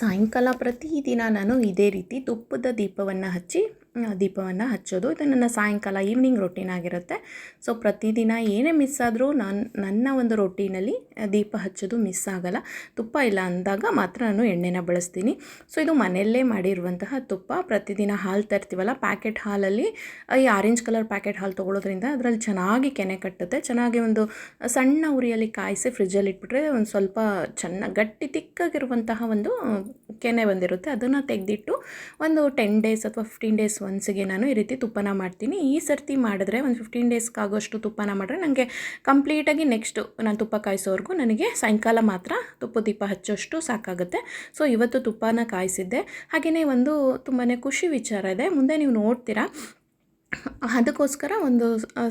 ಸಾಯಂಕಾಲ ಪ್ರತಿದಿನ ನಾನು ಇದೇ ರೀತಿ ತುಪ್ಪದ ದೀಪವನ್ನು ಹಚ್ಚಿ ದೀಪವನ್ನು ಹಚ್ಚೋದು. ಇದು ನನ್ನ ಸಾಯಂಕಾಲ ಈವ್ನಿಂಗ್ ರೊಟೀನ್ ಆಗಿರುತ್ತೆ. ಸೊ ಪ್ರತಿದಿನ ಏನೇ ಮಿಸ್ ಆದರೂ ನಾನು, ನನ್ನ ಒಂದು ರೊಟೀನಲ್ಲಿ ದೀಪ ಹಚ್ಚೋದು ಮಿಸ್ ಆಗಲ್ಲ. ತುಪ್ಪ ಇಲ್ಲ ಅಂದಾಗ ಮಾತ್ರ ನಾನು ಎಣ್ಣೆನ ಬಳಸ್ತೀನಿ. ಸೊ ಇದು ಮನೆಯಲ್ಲೇ ಮಾಡಿರುವಂತಹ ತುಪ್ಪ. ಪ್ರತಿದಿನ ಹಾಲು ತರ್ತೀವಲ್ಲ ಪ್ಯಾಕೆಟ್ ಹಾಲಲ್ಲಿ ಈ ಆರೆಂಜ್ ಕಲರ್ ಪ್ಯಾಕೆಟ್ ಹಾಲು ತೊಗೊಳೋದ್ರಿಂದ ಅದರಲ್ಲಿ ಚೆನ್ನಾಗಿ ಕೆನೆ ಕಟ್ಟುತ್ತೆ. ಚೆನ್ನಾಗಿ ಒಂದು ಸಣ್ಣ ಉರಿಯಲ್ಲಿ ಕಾಯಿಸಿ ಫ್ರಿಜ್ಜಲ್ಲಿ ಇಟ್ಬಿಟ್ರೆ ಒಂದು ಸ್ವಲ್ಪ ಚೆನ್ನಾಗಿ, ಗಟ್ಟಿ, ತಿಕ್ಕಾಗಿರುವಂತಹ ಒಂದು ಕೆನೆ ಬಂದಿರುತ್ತೆ, ಅದನ್ನು ತೆಗೆದಿಟ್ಟು ಒಂದು ಟೆನ್ ಡೇಸ್ ಅಥವಾ ಫಿಫ್ಟೀನ್ ಡೇಸ್ ಒನ್ಸಿಗೆ ನಾನು ಈ ರೀತಿ ತುಪ್ಪನ ಮಾಡ್ತೀನಿ. ಈ ಸರ್ತಿ ಮಾಡಿದ್ರೆ ಒಂದು ಫಿಫ್ಟೀನ್ ಡೇಸ್ಗಾಗೋಷ್ಟು ತುಪ್ಪನ ಮಾಡಿದ್ರೆ ನನಗೆ ಕಂಪ್ಲೀಟಾಗಿ ನೆಕ್ಸ್ಟು ನಾನು ತುಪ್ಪ ಕಾಯಿಸೋವರೆಗೂ ನನಗೆ ಸಾಯಂಕಾಲ ಮಾತ್ರ ತುಪ್ಪ ದೀಪ ಹಚ್ಚೋಷ್ಟು ಸಾಕಾಗುತ್ತೆ. ಸೊ ಇವತ್ತು ತುಪ್ಪನ ಕಾಯಿಸಿದ್ದೆ. ಹಾಗೆಯೇ ಒಂದು ತುಂಬಾ ಖುಷಿ ವಿಚಾರ ಇದೆ. ಮುಂದೆ ನೀವು ನೋಡ್ತೀರಾ ಅದಕ್ಕೋಸ್ಕರ ಒಂದು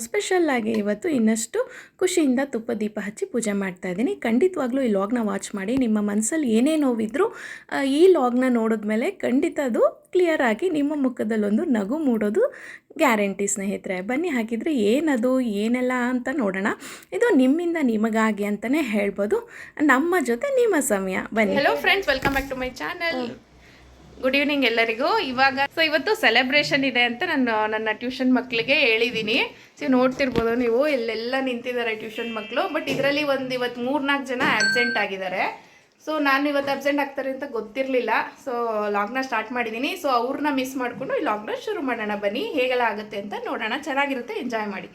ಸ್ಪೆಷಲ್ಲಾಗಿ ಇವತ್ತು ಇನ್ನಷ್ಟು ಖುಷಿಯಿಂದ ತುಪ್ಪ ದೀಪ ಹಚ್ಚಿ ಪೂಜೆ ಮಾಡ್ತಾ ಇದ್ದೀನಿ. ಖಂಡಿತವಾಗ್ಲೂ ಈ ಲಾಗ್ನ ವಾಚ್ ಮಾಡಿ ನಿಮ್ಮ ಮನಸ್ಸಲ್ಲಿ ಏನೇ ನೋವಿದ್ರೂ ಈ ಲಾಗ್ನ ನೋಡಿದ್ಮೇಲೆ ಖಂಡಿತ ಅದು ಕ್ಲಿಯರ್ ಆಗಿ ನಿಮ್ಮ ಮುಖದಲ್ಲೊಂದು ನಗು ಮೂಡೋದು ಗ್ಯಾರಂಟಿ ಸ್ನೇಹಿತರೆ. ಬನ್ನಿ ಹಾಕಿದರೆ ಏನದು ಏನೆಲ್ಲ ಅಂತ ನೋಡೋಣ. ಇದು ನಿಮ್ಮಿಂದ ನಿಮಗಾಗಿ ಅಂತಲೇ ಹೇಳ್ಬೋದು. ನಮ್ಮ ಜೊತೆ ನಿಮ್ಮ ಸಮಯ. ಬನ್ನಿ. Hello friends welcome back to my channel good evening ಎಲ್ಲರಿಗೂ. ಇವಾಗ ಸೊ ಇವತ್ತು ಸೆಲೆಬ್ರೇಷನ್ ಇದೆ ಅಂತ ನಾನು ನನ್ನ ಟ್ಯೂಷನ್ ಮಕ್ಕಳಿಗೆ ಹೇಳಿದ್ದೀನಿ ಸೊ ನೋಡ್ತಿರ್ಬೋದು ನೀವು, ಇಲ್ಲೆಲ್ಲ ನಿಂತಿದ್ದಾರೆ ಟ್ಯೂಷನ್ ಮಕ್ಕಳು ಬಟ್ ಇದರಲ್ಲಿ ಒಂದು ಇವತ್ತು ಮೂರ್ನಾಲ್ಕು ಜನ ಆಬ್ಸೆಂಟ್ ಆಗಿದ್ದಾರೆ. ಸೊ ನಾನು ಇವತ್ತು ಅಬ್ಸೆಂಟ್ ಆಗ್ತಾರೆ ಅಂತ ಗೊತ್ತಿರಲಿಲ್ಲ. ಸೊ ಲಾಗ್ನ ಸ್ಟಾರ್ಟ್ ಮಾಡಿದ್ದೀನಿ ಸೊ ಅವ್ರನ್ನ ಮಿಸ್ ಮಾಡಿಕೊಂಡು ಈ ಲಾಗ್ನ ಶುರು ಮಾಡೋಣ. ಬನ್ನಿ ಹೇಗೆಲ್ಲ ಆಗುತ್ತೆ ಅಂತ ನೋಡೋಣ. ಚೆನ್ನಾಗಿರುತ್ತೆ ಎಂಜಾಯ್ ಮಾಡಿ.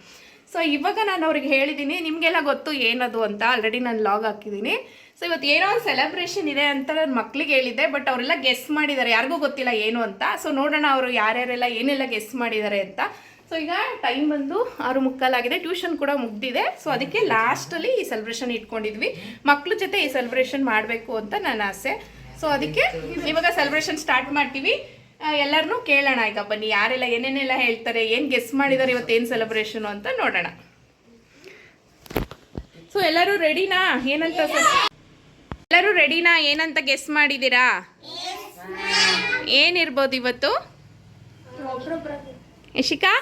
ಸೊ ಇವಾಗ ನಾನು ಅವ್ರಿಗೆ ಹೇಳಿದ್ದೀನಿ ನಿಮಗೆಲ್ಲ ಗೊತ್ತು ಏನದು ಅಂತ. ಆಲ್ರೆಡಿ ನಾನು ಲಾಗ್ ಹಾಕಿದ್ದೀನಿ ಸೊ ಇವತ್ತು ಏನೋ ಒಂದು ಸೆಲೆಬ್ರೇಷನ್ ಇದೆ ಅಂತ ನನ್ನ ಮಕ್ಳಿಗೆ ಹೇಳಿದ್ದೆ ಬಟ್ ಅವರೆಲ್ಲ ಗೆಸ್ ಮಾಡಿದ್ದಾರೆ. ಯಾರಿಗೂ ಗೊತ್ತಿಲ್ಲ ಏನು ಅಂತ. ಸೊ ನೋಡೋಣ ಅವರು ಯಾರ್ಯಾರೆಲ್ಲ ಏನೆಲ್ಲ ಗೆಸ್ ಮಾಡಿದ್ದಾರೆ ಅಂತ. ಸೊ ಈಗ ಟೈಮ್ ಬಂದು ಆರು ಮುಕ್ಕಾಲಾಗಿದೆ ಟ್ಯೂಷನ್ ಕೂಡ ಮುಗ್ದಿದೆ. ಸೊ ಅದಕ್ಕೆ ಲಾಸ್ಟಲ್ಲಿ ಈ ಸೆಲೆಬ್ರೇಷನ್ ಇಟ್ಕೊಂಡಿದ್ವಿ. ಮಕ್ಳ ಜೊತೆ ಈ ಸೆಲೆಬ್ರೇಷನ್ ಮಾಡಬೇಕು ಅಂತ ನನ್ನ ಆಸೆ. ಸೊ ಅದಕ್ಕೆ ಇವಾಗ ಸೆಲೆಬ್ರೇಷನ್ ಸ್ಟಾರ್ಟ್ ಮಾಡ್ತೀವಿ. ಎಲ್ಲರನ್ನೂ ಕೇಳೋಣ ಈಗ ಬನ್ನಿ, ಯಾರೆಲ್ಲ ಏನೇನೆಲ್ಲ ಹೇಳ್ತಾರೆ, ಏನು ಗೆಸ್ ಮಾಡಿದ್ದಾರೆ ಏನು ಸೆಲೆಬ್ರೇಷನು ಅಂತ ನೋಡೋಣ. ಸೊ ಎಲ್ಲರೂ ರೆಡಿನಾ ಏನಂತ ಎಲ್ಲರೂ ರೆಡಿನಾ? ಏನಂತ ಗೆಸ್ ಮಾಡಿದ್ದೀರಾ? ಏನಿರ್ಬೋದು ಇವತ್ತು? ಯಶಿಕಾ?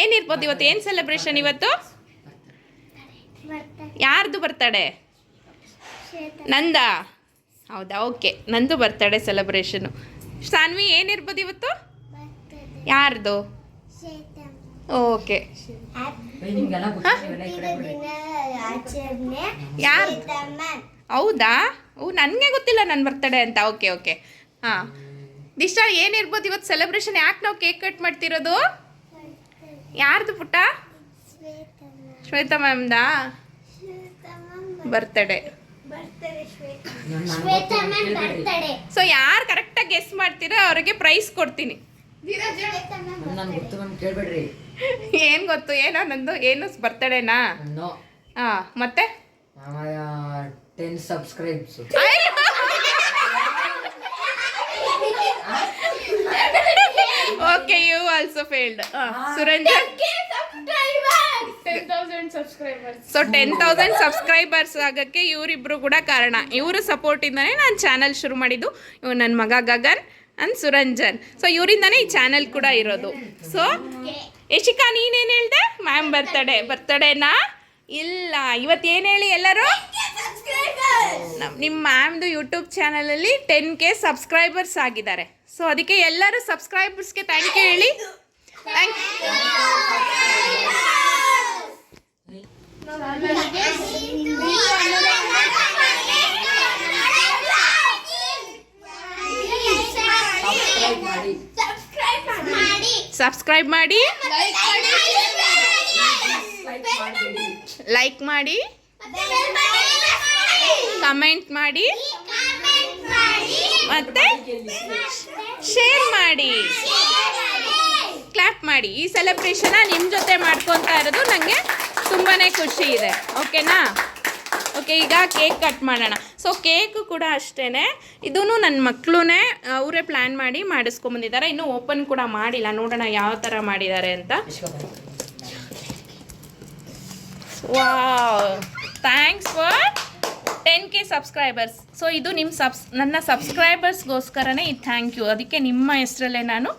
ಏನಿರ್ಬೋದು ಇವತ್ತು? ಏನು ಸೆಲೆಬ್ರೇಷನ್ ಇವತ್ತು? ಯಾರ್ದು ಬರ್ತಡೆ ನಂದ? ಹೌದಾ? ಓಕೆ ನಂದು ಬರ್ತಡೆ ಸೆಲೆಬ್ರೇಷನು ಸಾನ್ವಿ ಏನಿರ್ಬೋದು ಇವತ್ತು? ಯಾರ್ದು? ಓಕೆ ಯಾರು ಹೌದಾ? ಓ ನನಗೆ ಗೊತ್ತಿಲ್ಲ ನನ್ನ ಬರ್ತಡೇ ಅಂತ. ಓಕೆ ಓಕೆ ಹಾಂ. ದಿಶಾ ಏನಿರ್ಬೋದು ಇವತ್ತು ಸೆಲೆಬ್ರೇಷನ್ ಯಾಕೆ ನಾವು ಕೇಕ್ ಕಟ್ ಮಾಡ್ತಿರೋದು? ಯಾರ್ದು ಪುಟ್ಟ? ಶ್ವೇತಾ ಮ್ಯಾಮ್ದಾ ಬರ್ತಡೇ ಸೊ ಯಾರು ಕರೆಕ್ಟಾಗಿ ಗೆಸ್ ಮಾಡ್ತೀರೋ ಅವರಿಗೆ ಪ್ರೈಸ್ ಕೊಡ್ತೀನಿ. ಏನ್ ಗೊತ್ತು ಏನು ಗೊತ್ತು? ಏನೋ ನಂದು ಏನು ಬರ್ತಡೇನಾ ನೋ? ಹಾಂ ಮತ್ತೆ? Ten subscribes okay you also failed Suranjan so ten thousand subscribers ಆಗಕ್ಕೆ ಇವರಿಬ್ರು ಕೂಡ ಕಾರಣ. ಇವರು ಸಪೋರ್ಟ್ ಇಂದಾನೆ ನಾನು ಚಾನಲ್ ಶುರು ಮಾಡಿದ್ದು. ಇವ್ ನನ್ನ ಮಗ ಗಗನ್ ಅಂಡ್ ಸುರಂಜನ್. ಸೊ ಇವರಿಂದನೇ ಈ ಚಾನಲ್ ಕೂಡ ಇರೋದು. ಸೊ ಯಶಿಕಾ ನೀನೇನು ಹೇಳ್ದೆ? ಮ್ಯಾಮ್ ಬರ್ತಡೇ ಬರ್ತಡೇನಾ ಇಲ್ಲ ಇವತ್ತು ಏನು ಹೇಳಿ ಎಲ್ಲರೂ? ನಮ್- ನಿಮ್ಮ ಮ್ಯಾಮ್ದು ಯೂಟ್ಯೂಬ್ ಚಾನಲಲ್ಲಿ ಟೆನ್ ಕೆ ಸಬ್ಸ್ಕ್ರೈಬರ್ಸ್ ಆಗಿದ್ದಾರೆ. ಸೊ ಅದಕ್ಕೆ ಎಲ್ಲರೂ ಸಬ್ಸ್ಕ್ರೈಬರ್ಸ್ಗೆ ಥ್ಯಾಂಕ್ ಯು ಹೇಳಿ. ಥ್ಯಾಂಕ್ ಸಬ್ಸ್ಕ್ರೈಬ್ ಮಾಡಿ. ಸಬ್ಸ್ಕ್ರೈಬ್ ಮಾಡಿ. ಲೈಕ್ ಮಾಡಿ ಕಮೆಂಟ್ ಮಾಡಿ, ಮತ್ತೆ ಶೇರ್ ಮಾಡಿ. ಕ್ಲಾಪ್ ಮಾಡಿ. ಈ ಸೆಲೆಬ್ರೇಷನ ನಿಮ್ಮ ಜೊತೆ ಮಾಡ್ಕೊತಾ ಇರೋದು ನನಗೆ ತುಂಬಾ ಖುಷಿ ಇದೆ. ಓಕೆನಾ ಓಕೆ ಈಗ ಕೇಕ್ ಕಟ್ ಮಾಡೋಣ. ಸೊ ಕೇಕ್ ಕೂಡ ಅಷ್ಟೇ ಇದೂ ನನ್ನ ಮಕ್ಕಳೂ ಅವರೇ ಪ್ಲ್ಯಾನ್ ಮಾಡಿ ಮಾಡಿಸ್ಕೊಂಬಂದಿದ್ದಾರೆ ಇನ್ನೂ ಓಪನ್ ಕೂಡ ಮಾಡಿಲ್ಲ. ನೋಡೋಣ ಯಾವ ಥರ ಮಾಡಿದ್ದಾರೆ ಅಂತ. Wow thanks for ten K subscribers so ಇದು ನಿಮ್ಮ ಸಬ್ಸ್ ನನ್ನ ಸಬ್ಸ್ಕ್ರೈಬರ್ಸ್ಗೋಸ್ಕರನೇ ಈ ಥ್ಯಾಂಕ್ ಯು ಅದಕ್ಕೆ ನಿಮ್ಮ ಹೆಸರಲ್ಲೇ ನಾನು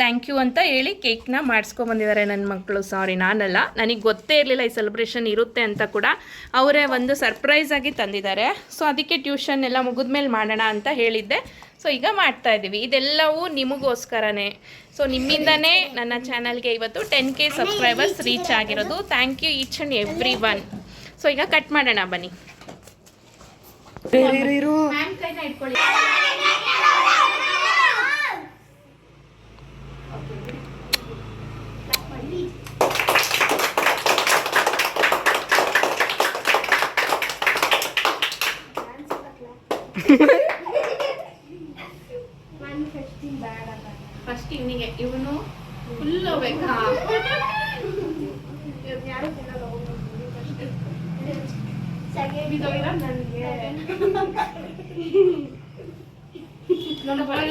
ಥ್ಯಾಂಕ್ ಯು ಅಂತ ಹೇಳಿ ಕೇಕ್ನ ಮಾಡಿಸ್ಕೊಂಬಂದಿದ್ದಾರೆ ನನ್ನ ಮಕ್ಕಳು ಸಾರಿ ನಾನಲ್ಲ. ನನಗೆ ಗೊತ್ತೇ ಇರಲಿಲ್ಲ ಈ ಸೆಲೆಬ್ರೇಷನ್ ಇರುತ್ತೆ ಅಂತ ಕೂಡ. ಅವರೇ ಒಂದು ಸರ್ಪ್ರೈಸ್ ಆಗಿ ತಂದಿದ್ದಾರೆ. ಸೊ ಅದಕ್ಕೆ ಟ್ಯೂಷನ್ ಎಲ್ಲ ಮುಗಿದ್ಮೇಲೆ ಮಾಡೋಣ ಅಂತ ಹೇಳಿದ್ದೆ. ಸೊ ಈಗ ಮಾಡ್ತಾ ಇದ್ದೀವಿ. ಇದೆಲ್ಲವೂ ನಿಮಗೋಸ್ಕರನೇ. ಸೊ ನಿಮ್ಮಿಂದನೇ ನನ್ನ ಚಾನಲ್ಗೆ ಇವತ್ತು ಟೆನ್ ಕೆ ಸಬ್ಸ್ಕ್ರೈಬರ್ಸ್ ರೀಚ್ ಆಗಿರೋದು. Thank you each and every one so ಈಗ ಕಟ್ ಮಾಡೋಣ ಬನ್ನಿ ಮ್ಯಾಮ್ ಕೈನ ಇಟ್ಕೊಳ್ಳಿ ಫಸ್ಟ್ ಇವನಿಗೆ ಇವನು ಫುಲ್ ಬೇಕಾ.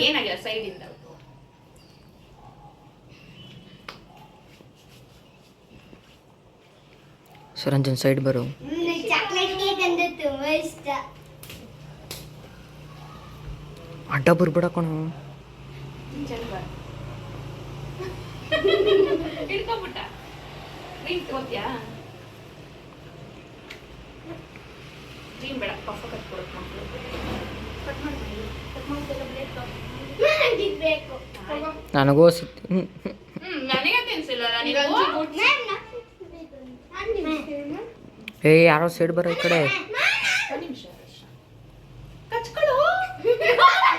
ಏನಾಗಿಲ್ಲ ಸೈಡಿಂದ? ಸುರಂಜನ್ ಸೈಡ್ ಬರು. ಚಾಕ್ಲೇಟ್ ಕೇಕ್ ಅಂದ್ರೆ ತುಂಬಾ ಇಷ್ಟ. ಅಡ್ಡ ಬರ್ಬೇಡ ಕಣು. ಹಿಡ್ಕೊಂಬಿಟ್ಟ. ಕ್ರೀಮ್ ತಗೋತ್ಯಾ ಕ್ರೀಮ್ ಬೇಡ ಪಫ ಕಟ್ ಮಕ್ಕಳು ಕಟ್ ಮಾಡಿ ಕಟ್ ಮಾಡ್ತಿಲ್ಲ ಪ್ಲೇಟ್ ಬೇಕು. ನನಗೂ ಸಿಕ್ತು. ನನಗೆ ತಿನ್ಸಿಲ್ಲ ಏ ಯಾರೋ ಸೈಡ್ ಬರೋ ಈ ಕಡೆ ಒಂದು ನಿಮಿಷ ಕಚ್ಕೊಳ್ಳು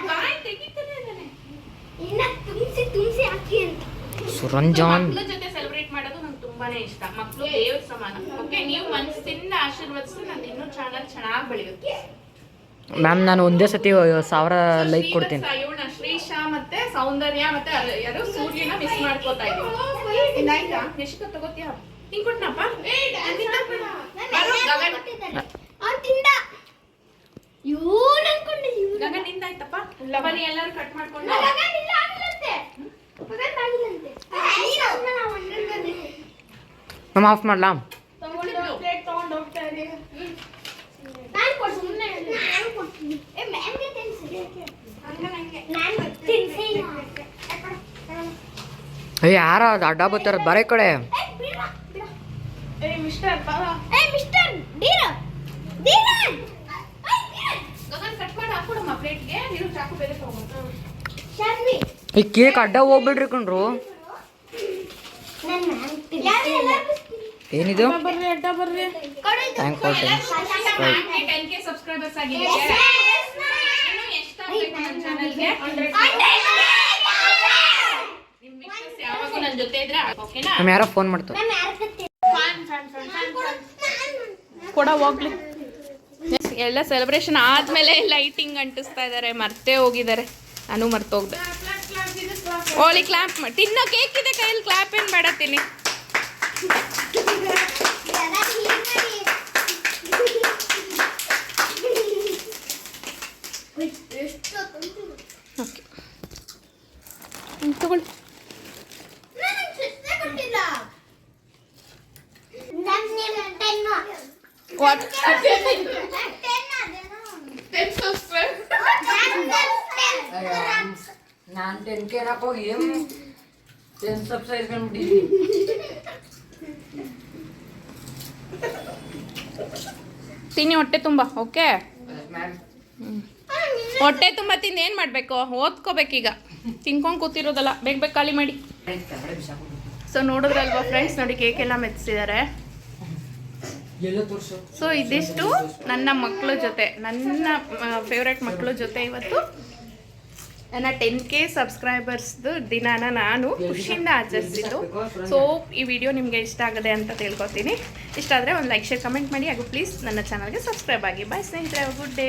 ಬಾಯ್ ತೆಗಿತಾನೆ ಇದ್ದಾನೆ ಇನ್ನ ತುಂಬಿಸಿ ತುಂಬಿಸಿ ಹಾಕಿ ಅಂತ ಸುರಂಜಾನ್ ಮಕ್ಳ ಜೊತೆ ಸೆಲೆಬ್ರೇಟ್ ಮಾಡೋದು ನಂಗೆ ತುಂಬಾನೇ ಇಷ್ಟ. ಮಕ್ಕಳು ದೇವ್ರ ಸಮಾನ. ಓಕೆ ನೀವು ಮನಸ್ಸಿಂದ ಆಶೀರ್ವದಿಸಿ ನಂದು ಇನ್ನೂ ಚಾನಲ್ ಚೆನ್ನಾಗಿ ಬೆಳೆಯುತ್ತೆ. ಮ್ಯಾಮ್ ನಾನು ಒಂದೇ ಸತಿ ಸಾವಿರ ಲೈಕ್ ಕೊಡ್ತೀನಿ. ಇವಳ ಶ್ರೀಶಾ ಮತ್ತೆ ಸೌಂದರ್ಯ ಮತ್ತೆ ಯಾರು ಸೂರ್ಯನ ಮಿಸ್ ಮಾಡ್ಕೋತಾ ಇದಾಯ್ತಾ ಎಷ್ಟು ತಗೋತೀಯ? ಹಿಂಗ್ ಕೊಟ್ನಪ್ಪ? ಗಗನ್. ನಿಂದಾಯ್ತಪ್ಪ? ಬನ್ನಿ ಎಲ್ಲರೂ ಕಟ್ ಮಾಡ್ಕೊಂಡು ಮ್ಯಾಮ್ ಆಫ್ ಮಾಡ್ಲಾ. ಏ ಯಾರ ಅಡ್ಡ ಬರ್ತಾರ ಬರೇ ಕಡೆ. ಈ ಕೇಕ್ ಅಡ್ಡ ಹೋಗ್ಬಿಡ್ರಿ ಕಣ್ರು ನನ್ ಮ್ಯಾಮ್ ತಿನ್ಸಿ. ಯಾರು ಎಲ್ಲಾರ್ಗೂ ಏನಿದು? ಕೊಡು ಇದು. Thank for ten ten subscribers ಆಗಿದೆ. Yes, yes, ಇನ್ನು ಎಷ್ಟಾಗಬೇಕು ನನ್ನ ಚಾನಲ್ಗೆ ನಿಮ್ ವಿಶಸ್ ಯಾವಾಗೂ ಜೊತೆ ಇದ್ರೆ ಓಕೆನಾ? ಮ್ಯಾಮ್ ಯಾರೋ ಫೋನ್ ಮಾಡ್ತಾರೆ? ಕೊಡ ಹೋಗ್ಲಿ. ಎಲ್ಲ ಸೆಲೆಬ್ರೇಷನ್ ಆದ್ಮೇಲೆ ಲೈಟಿಂಗ್ ಅಂಟಿಸ್ತಾ ಇದ್ದಾರೆ ಮರ್ತೇ ಹೋಗಿದ್ದಾರೆ. ನಾನು ಮರ್ತೋಗ್ದೆ. ಓಲಿ ಕ್ಲಾಪ್ ಮಾಡಿ ತಿನ್ನೋ ಕೇಕ್ ಇದೆ ಕೈಯಲ್ಲಿ ಕ್ಲಾಪ್ ಏನು ಬೇಡ ತಿನ್ನಿ. ತಗೊಳ್ಳಿ. ಕೊಟ್ಟಿಲ್ಲ. ನನ್ ಟೆನ್ ಸಬ್ಸ್ಕ್ರೈಬ್ ನನ್ ಟೆನ್. ನಾನು ಟೆನ್ ಕೆ ಹೋಗಿ ಏನು ಟೆನ್ ಸಬ್ಸ್ಕ್ರೈಬ್ ಕಂಡ್ಬಿಟ್ಟಿದ್ದೀನಿ ತಿನ್ನಿ ಹೊಟ್ಟೆ ತುಂಬ ಓಕೆ ಹೊಟ್ಟೆ ತುಂಬ ತಿಂದು ಏನು ಮಾಡಬೇಕು? ಓದ್ಕೋಬೇಕೀಗ. ತಿನ್ಕೊಂಡು ಕೂತಿರೋದಲ್ಲ ಬೇಗ ಬೇಗ ಖಾಲಿ ಮಾಡಿ. ಸೊ ನೋಡಿದ್ರಲ್ವಾ ಫ್ರೆಂಡ್ಸ್ ನೋಡಿ ಕೇಕ್ ಎಲ್ಲ ತೋರಿಸು ಸೊ ಇದಿಷ್ಟು ನನ್ನ ಮಕ್ಕಳ ಜೊತೆ ನನ್ನ ಫೇವ್ರೆಟ್ ಮಕ್ಕಳ ಜೊತೆ ಇವತ್ತು. ನನ್ನ ಟೆನ್ ಕೆ ಸಬ್ಸ್ಕ್ರೈಬರ್ಸ್ದು ದಿನಾನ ನಾನು ಖುಷಿಯಿಂದ ಆಚರಿಸಿದ್ದು. ಸೊ ಈ ವಿಡಿಯೋ ನಿಮಗೆ ಇಷ್ಟ ಆಗದೆ ಅಂತ ತಿಳ್ಕೊತೀನಿ. ಇಷ್ಟ ಆದರೆ ಒಂದು ಲೈಕ್ ಶೇರ್ ಕಮೆಂಟ್ ಮಾಡಿ ಹಾಗೂ ಪ್ಲೀಸ್ ನನ್ನ ಚಾನಲ್ಗೆ ಸಬ್ಸ್ಕ್ರೈಬ್ ಆಗಿ. ಬಾಯ್ ಸ್ನೇಹಿತರೆ ಗುಡ್ ಡೇ